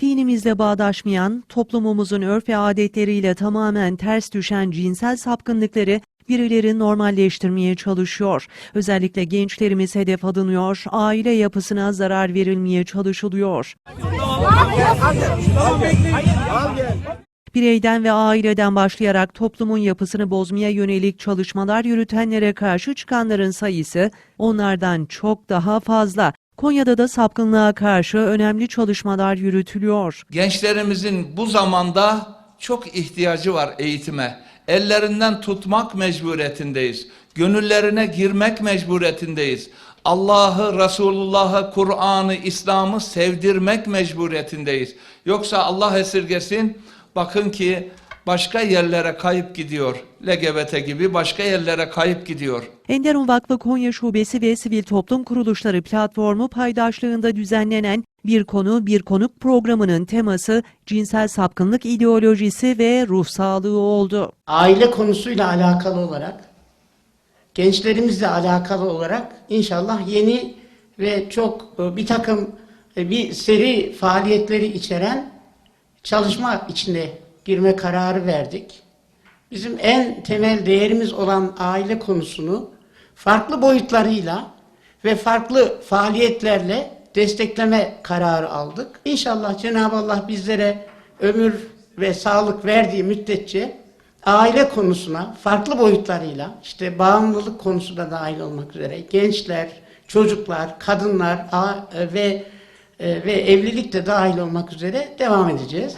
Dinimizle bağdaşmayan, toplumumuzun örf ve adetleriyle tamamen ters düşen cinsel sapkınlıkları birileri normalleştirmeye çalışıyor. Özellikle gençlerimiz hedef alınıyor, aile yapısına zarar verilmeye çalışılıyor. Bireyden ve aileden başlayarak toplumun yapısını bozmaya yönelik çalışmalar yürütenlere karşı çıkanların sayısı onlardan çok daha fazla. Konya'da da sapkınlığa karşı önemli çalışmalar yürütülüyor. Gençlerimizin bu zamanda çok ihtiyacı var eğitime. Ellerinden tutmak mecburiyetindeyiz. Gönüllerine girmek mecburiyetindeyiz. Allah'ı, Resulullah'ı, Kur'an'ı, İslam'ı sevdirmek mecburiyetindeyiz. Yoksa Allah esirgesin, bakın ki başka yerlere kayıp gidiyor. LGBT gibi başka yerlere kayıp gidiyor. Enderun Vakfı Konya Şubesi ve Sivil Toplum Kuruluşları Platformu paydaşlığında düzenlenen Bir Konu Bir Konuk programının teması cinsel sapkınlık ideolojisi ve ruh sağlığı oldu. aile konusuyla alakalı olarak, gençlerimizle alakalı olarak inşallah yeni ve çok e, bir takım e, bir seri faaliyetleri içeren çalışma içine girme kararı verdik. Bizim en temel değerimiz olan aile konusunu farklı boyutlarıyla ve farklı faaliyetlerle destekleme kararı aldık. İnşallah Cenab-ı Allah bizlere ömür ve sağlık verdiği müddetçe aile konusuna farklı boyutlarıyla işte bağımlılık konusu da dahil olmak üzere gençler, çocuklar, kadınlar a- ve e, ve evlilik de dahil olmak üzere devam edeceğiz.